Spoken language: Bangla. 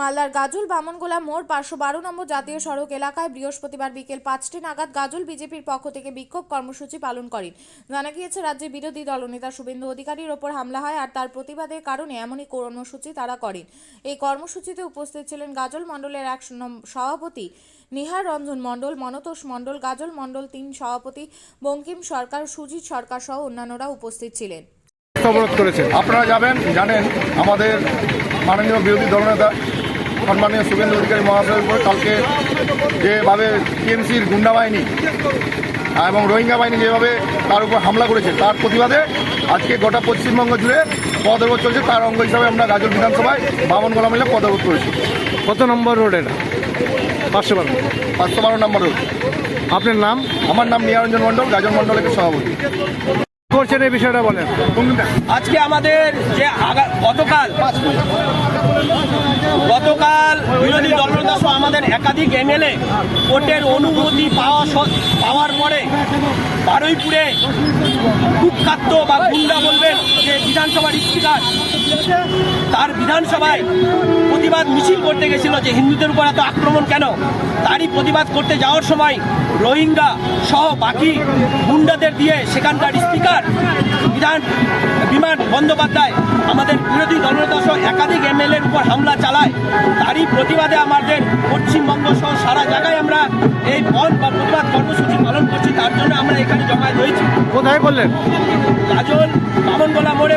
মালদার গাজল বামনগোলা মোড় পাঁচশো বারো নম্বর জাতীয় সড়ক এলাকায় বৃহস্পতিবার বিকেল পাঁচটি নাগাদ গাজল বিজেপির পক্ষ থেকে বিক্ষোভ কর্মসূচি পালন করেন। জানা গিয়েছে, রাজ্যের বিরোধী দলনেতা শুভেন্দু অধিকারীর ওপর হামলা হয় আর তার প্রতিবাদের কারণে এমনই কর্মসূচি তারা করেন। এই কর্মসূচিতে উপস্থিত ছিলেন গাজল মণ্ডলের এক সভাপতি নিহার রঞ্জন মণ্ডল, মনতোষ মণ্ডল, গাজল মণ্ডল তিন সভাপতি বঙ্কিম সরকার, সুজিত সরকার সহ অন্যান্যরা উপস্থিত ছিলেন। অবরোধ করেছেন। আপনারা যাবেন, জানেন, আমাদের মাননীয় বিরোধী দলনেতা সম্মানীয় শুভেন্দু অধিকারী মহাশয়ের উপর কালকে যেভাবে টিএমসির গুন্ডা বাহিনী এবং রোহিঙ্গা বাহিনী যেভাবে তার উপর হামলা করেছে তার প্রতিবাদে আজকে গোটা পশ্চিমবঙ্গ জুড়ে পদ অবরোধ চলছে। তার অঙ্গ হিসাবে আমরা গাজল বিধানসভায় বামন গোলা মিলে পদ অবরোধ করেছি। কত নম্বর রোড এটা পাঁচশো বারো পাঁচশো বারো নম্বর রোড। আপনার নাম? আমার নাম নিয়ারঞ্জন মণ্ডল গাজল মণ্ডলের সভাপতি। করছেন এই বিষয়টা বলেন। আজকে আমাদের যে গতকাল গতকাল বিরোধী দলনেতা আমাদের একাধিক এমএলএ কোর্টের অনুমতি পাওয়া পাওয়ার পরে বারুইপুরে কুখ্যাত বা গুন্ডা বলবেন বিধানসভার স্পিকার তার বিধানসভায় প্রতিবাদ মিছিল করতে গেছিল যে হিন্দুদের উপর এত আক্রমণ কেন? তারই প্রতিবাদ করতে যাওয়ার সময় রোহিঙ্গা সহ বাকি গুন্ডাদের দিয়ে সেখানকার স্পিকার বিধান বিমান বন্দ্যোপাধ্যায় আমাদের বিরোধী দলনেতা সহ একাধিক এমএলএর উপর হামলা চালায়। তারই প্রতিবাদে আমাদের পশ্চিমবঙ্গ সহ সারা জায়গায় আমরা এই বন বা প্রতিবাদ কর্মসূচি পালন করছি তার জন্য আমরা এখানে জমায়েত হয়েছি। কোথায় বললেন? গাজল বামনগোলা মোড়ে